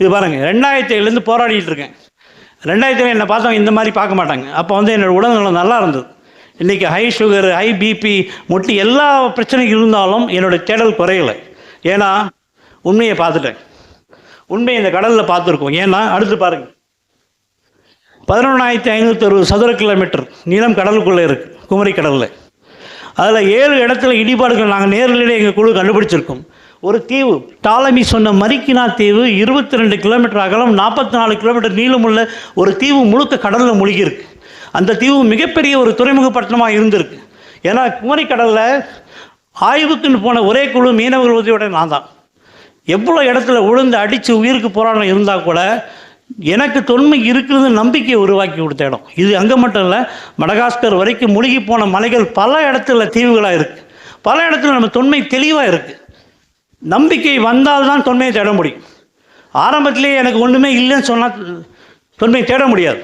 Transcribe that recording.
இது பாருங்கள் ரெண்டாயிரத்தி ஏழுலேருந்து போராடிட்டு இருக்கேன் ரெண்டாயிரத்தி என்னை பார்த்தவங்க இந்த மாதிரி பார்க்க மாட்டாங்க. அப்போ வந்து என்னோடய உடல்நலம் நல்லா இருந்தது. இன்றைக்கி ஹை சுகர் ஹை பிபி முட்டி எல்லா பிரச்சனையும் இருந்தாலும் என்னோடய தேடல் குறையலை. ஏன்னா உண்மையை பார்த்துட்டேன். உண்மையை இந்த கடலில் பார்த்துருக்கோம். ஏன்னா அடுத்து பாருங்கள் பதினொன்றாயிரத்தி ஐநூற்றி அறுபது சதுர கிலோமீட்டர் நீளம் கடலுக்குள்ளே இருக்குது குமரி கடலில் அதில் ஏழு இடத்துல இடிபாடுகள் நாங்கள் நேரிலேயே எங்கள் குழு கண்டுபிடிச்சிருக்கோம். ஒரு தீவு டாலமி சொன்ன மரிக்கினா தீவு இருபத்தி ரெண்டு கிலோமீட்டர் அகலம் நாற்பத்தி நாலு கிலோமீட்டர் நீளமுள்ள ஒரு தீவு முழுக்க கடலில் முழுகியிருக்கு. அந்த தீவு மிகப்பெரிய ஒரு துறைமுக பட்டணமாக இருந்திருக்கு. ஏன்னா குமரிக்கடலில் ஆய்வுக்குன்னு போன ஒரே குழு மீனவர்கள் உதவியோட நான் தான் எவ்வளோ இடத்துல உளுந்து அடித்து உயிருக்கு போராட்டம் இருந்தால் கூட எனக்கு தொன்மை இருக்கிறது நம்பிக்கையை உருவாக்கி கொடுத்த இடம். இது அங்கே மட்டும் இல்லை மடகாஸ்கர் வரைக்கும் முழுகி போன மலைகள் பல இடத்துல தீவுகளாக இருக்குது பல இடத்துல நம்ம தொன்மை தெளிவாக இருக்குது நம்பிக்கை வந்தால் தான் தொன்மையை தேட முடியும். ஆரம்பத்திலேயே எனக்கு ஒன்றுமே இல்லைன்னு சொன்னால் தொன்மையை தேட முடியாது.